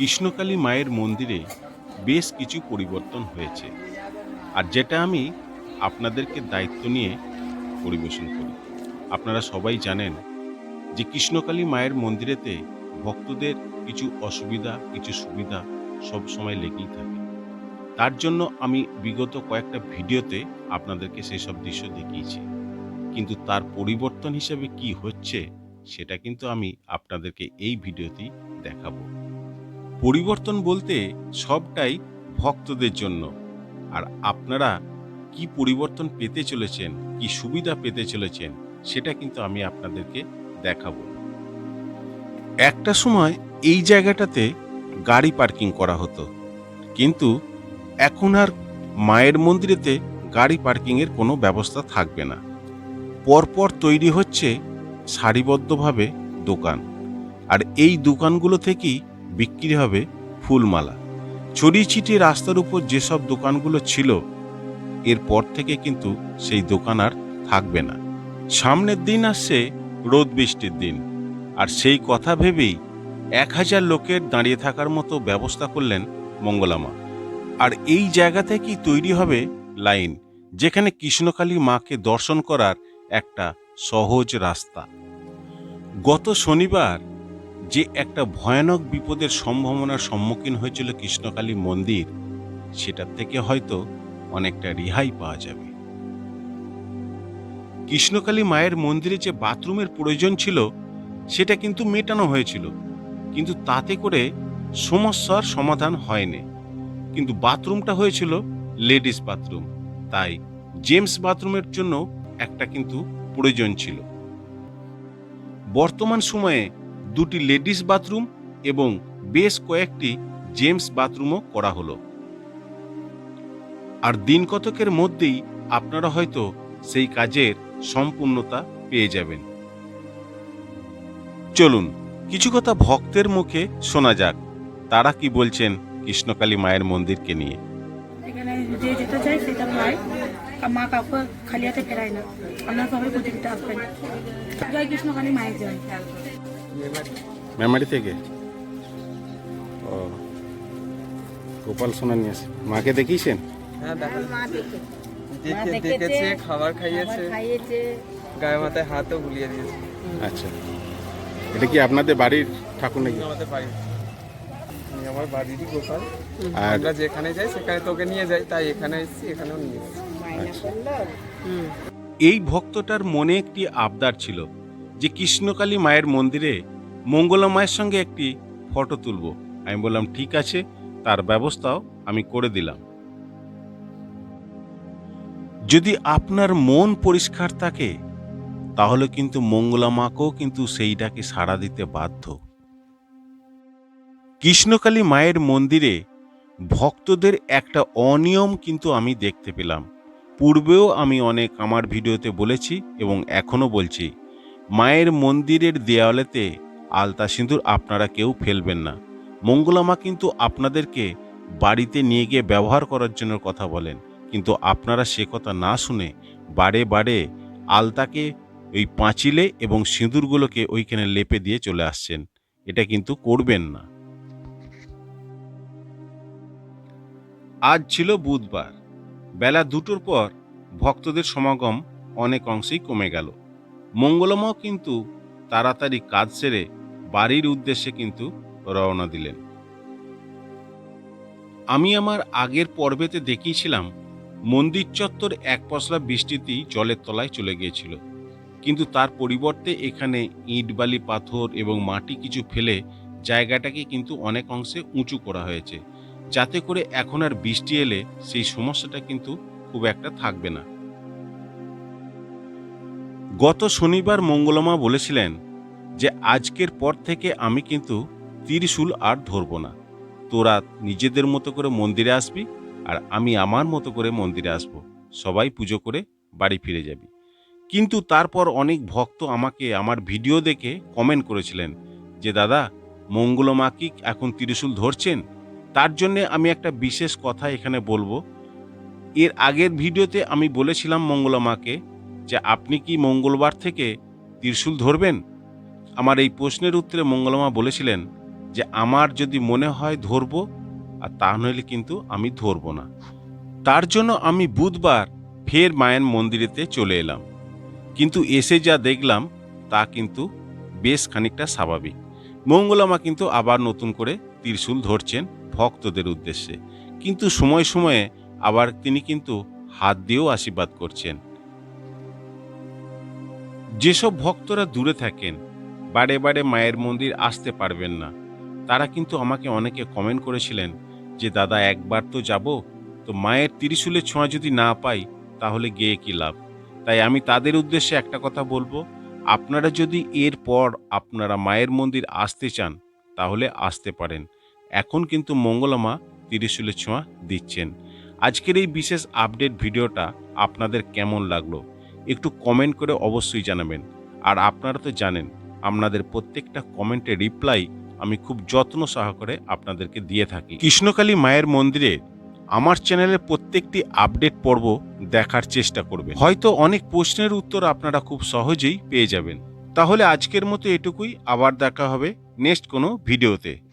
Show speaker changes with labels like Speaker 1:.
Speaker 1: কৃষ্ণকালী মায়ের মন্দিরে বেশ কিছু পরিবর্তন হয়েছে। আর যেটা আমি আপনাদেরকে দায়িত্ব নিয়ে পরিবেশন করি। আপনারা সবাই জানেন যে কৃষ্ণকালী মায়ের মন্দিরেতে ভক্তদের কিছু অসুবিধা, কিছু সুবিধা সব সময় লেগেই থাকে। তার জন্য আমি বিগত কয়েকটা ভিডিওতে আপনাদেরকে সেই সব দৃশ্য দেখিয়েছি। কিন্তু তার পরিবর্তন হিসেবে কি হচ্ছে, সেটা কিন্তু আমি আপনাদেরকে এই ভিডিওতেই দেখাবো। পরিবর্তন বলতে সবটাই ভক্তদের জন্য। আর আপনারা কি পরিবর্তন পেতে চলেছেন, কি সুবিধা পেতে চলেছেন, সেটা কিন্তু আমি আপনাদেরকে দেখাবো। একটা সময় এই জায়গাটাতে গাড়ি পার্কিং করা হতো। কিন্তু এখন আর মায়ের মন্দিরেতে গাড়ি পার্কিংয়ের কোনো ব্যবস্থা থাকবে না। পরপর তৈরি হচ্ছে সারিবদ্ধভাবে দোকান। আর এই দোকানগুলো থেকেই বিক্রি হবে ফুলমালা। ছড়িয়ে ছিটিয়ে রাস্তার উপর যেসব দোকানগুলো ছিল, এরপর থেকে কিন্তু সেই দোকান আর থাকবে না। সামনের দিন আসছে রোদ বৃষ্টির দিন। আর সেই কথা ভেবেই এক হাজার লোকের দাঁড়িয়ে থাকার মতো ব্যবস্থা করলেন মঙ্গলামা। আর এই জায়গা থেকেই তৈরি হবে লাইন, যেখানে কৃষ্ণকালী মাকে দর্শন করার একটা সহজ রাস্তা। গত শনিবার যে একটা ভয়ানক বিপদের সম্ভাবনার সম্মুখীন হয়েছিল কৃষ্ণকালী মন্দির, সেটার থেকে হয়তো অনেকটা রেহাই পাওয়া যাবে। কৃষ্ণকালী মায়ের মন্দিরে যে বাথরুমের প্রয়োজন ছিল, সেটা কিন্তু মেটানো হয়েছিল। কিন্তু তাতে করে সমস্যার সমাধান হয়নি। কিন্তু বাথরুমটা হয়েছিল লেডিস বাথরুম। তাই জেমস বাথরুমের জন্য একটা কিন্তু প্রয়োজন ছিল। বর্তমান সময়ে দুটি লেডিস বাথরুম এবং বেশ কয়েকটি জেমস বাথরুমও করা হলো। আর দিন কতকের মধ্যেই আপনারা হয়তো সেই কাজের সম্পূর্ণতা পেয়ে যাবেন। চলুন, কিছু কথা ভক্তের মুখে শোনা যাক। তারা কি বলছেন কৃষ্ণকালী মায়ের মন্দিরকে নিয়ে?
Speaker 2: যে যেতে চাই সেটা মা কাউকে ফেরায় না। সবাই আসবেন। জয় কৃষ্ণ কালী মায়ের জয়।
Speaker 1: মেমারি থেকে? ও। গোপাল সোনা নিয়ে আসে। মাকে দেখিয়েছেন?
Speaker 3: হ্যাঁ দেখা
Speaker 2: দেখেছে,
Speaker 3: দেখেছে খাবার খাইয়েছে।
Speaker 2: খাইয়েছে।
Speaker 3: গায়ে মাথায় হাতও বুলিয়ে দিয়েছে।
Speaker 1: আচ্ছা। এটা কি আপনাদের বাড়ির ঠাকুর নাকি?
Speaker 3: আমাদের বাড়ি উনি আমার বাড়িরই গোপাল। আমরা যেখানে যাই সেখানে তোকে নিয়ে যাই তাই এখানে এসেছি এখানেও নিয়ে
Speaker 1: আচ্ছা। এই ভক্তটার মনে একটি আবদার ছিল। যে কৃষ্ণকালী মায়ের মন্দিরে মঙ্গলা মায়ের সঙ্গে একটি ফটো তুলব। আমি বললাম, ঠিক আছে, তার ব্যবস্থাও আমি করে দিলাম। যদি আপনার মন পরিষ্কার থাকে, তাহলে কিন্তু মঙ্গলা মাকেও কিন্তু সেইটাকে সাড়া দিতে বাধ্য। কৃষ্ণকালী মায়ের মন্দিরে ভক্তদের একটা অনিয়ম কিন্তু আমি দেখতে পেলাম। পূর্বেও আমি অনেক আমার ভিডিওতে বলেছি এবং এখনও বলছি। মায়ের মন্দিরের দেওয়ালেতে আলতা সিঁদুর আপনারা কেউ ফেলবেন না। মঙ্গলামা কিন্তু আপনাদেরকে বাড়িতে নিয়ে গিয়ে ব্যবহার করার জন্য কথা বলেন। কিন্তু আপনারা সে কথা না শুনে বারে বারে আলতাকে ওই পাঁচিলে এবং সিঁদুরগুলোকে ওইখানে লেপে দিয়ে চলে আসছেন। এটা কিন্তু করবেন না। আজ ছিল বুধবার। বেলা দুটোর পর ভক্তদের সমাগম অনেক অংশেই কমে গেল। মঙ্গলমাও কিন্তু তাড়াতাড়ি কাজ সেরে বাড়ির উদ্দেশ্যে কিন্তু রওনা দিলেন। আমি আমার আগের পর্বেতে দেখিয়েছিলাম, মন্দির চত্বর এক পশলা বৃষ্টিতেই জলের তলায় চলে গিয়েছিল। কিন্তু তার পরিবর্তে এখানে ইট, বালি, পাথর এবং মাটি কিছু ফেলে জায়গাটাকে কিন্তু অনেক অংশে উঁচু করা হয়েছে। যাতে করে এখন আর বৃষ্টি এলে সেই সমস্যাটা কিন্তু খুব একটা থাকবে না। গত শনিবার মঙ্গলমা বলেছিলেন যে আজকের পর থেকে আমি কিন্তু ত্রিশূল আর ধরব না। তোরা নিজেদের মতো করে মন্দিরে আসবি আর আমি আমার মতো করে মন্দিরে আসব। সবাই পুজো করে বাড়ি ফিরে যাবি। কিন্তু তারপর অনেক ভক্ত আমাকে আমার ভিডিও দেখে কমেন্ট করেছিলেন যে, দাদা, মঙ্গলমা কি এখন ত্রিশূল ধরছেন? তার জন্যে আমি একটা বিশেষ কথা এখানে বলব। এর আগের ভিডিওতে আমি বলেছিলাম মঙ্গলা মাকে যে আপনি কি মঙ্গলবার থেকে ত্রিশূল ধরবেন? আমার এই প্রশ্নের উত্তরে মঙ্গলমা বলেছিলেন যে, আমার যদি মনে হয় ধরবো, আর তা নইলে কিন্তু আমি ধরবো না। তার জন্য আমি বুধবার ফের মায়ের মন্দিরেতে চলে এলাম। কিন্তু এসে যা দেখলাম, তা কিন্তু বেশ খানিকটা স্বাভাবিক। মঙ্গলামা কিন্তু আবার নতুন করে ত্রিশূল ধরছেন ভক্তদের উদ্দেশ্যে। কিন্তু সময় সময়ে আবার তিনি কিন্তু হাত দিয়েও আশীর্বাদ করছেন। যেসব ভক্তরা দূরে থাকেন, বারে বারে মায়ের মন্দির আসতে পারবেন না। তারা কিন্তু আমাকে অনেকে কমেন্ট করেছিলেন যে, দাদা, একবার তো যাব, তো মায়ের ত্রিশূলের ছোঁয়া যদি না পাই, তাহলে গিয়ে কি লাভ? তাই আমি তাদের উদ্দেশ্যে একটা কথা বলব, আপনারা যদি এরপর আপনারা মায়ের মন্দির আসতে চান, তাহলে আসতে পারেন। এখন কিন্তু মঙ্গলামা ত্রিশূলের ছোঁয়া দিচ্ছেন। আজকের এই বিশেষ আপডেট ভিডিওটা আপনাদের কেমন লাগল? একটু কমেন্ট করে অবশ্যই জানাবেন। আর আপনারা তো জানেন, আপনাদের প্রত্যেকটা কমেন্টে রিপ্লাই আমি খুব যত্ন সহকারে আপনাদেরকে দিয়ে থাকি। কৃষ্ণকালী মায়ের মন্দিরে আমার চ্যানেলের প্রত্যেকটি আপডেট পর্ব দেখার চেষ্টা করবেন। হয়তো অনেক প্রশ্নের উত্তর আপনারা খুব সহজেই পেয়ে যাবেন। তাহলে আজকের মতো এটুকুই, আবার দেখা হবে নেক্সট কোনো ভিডিওতে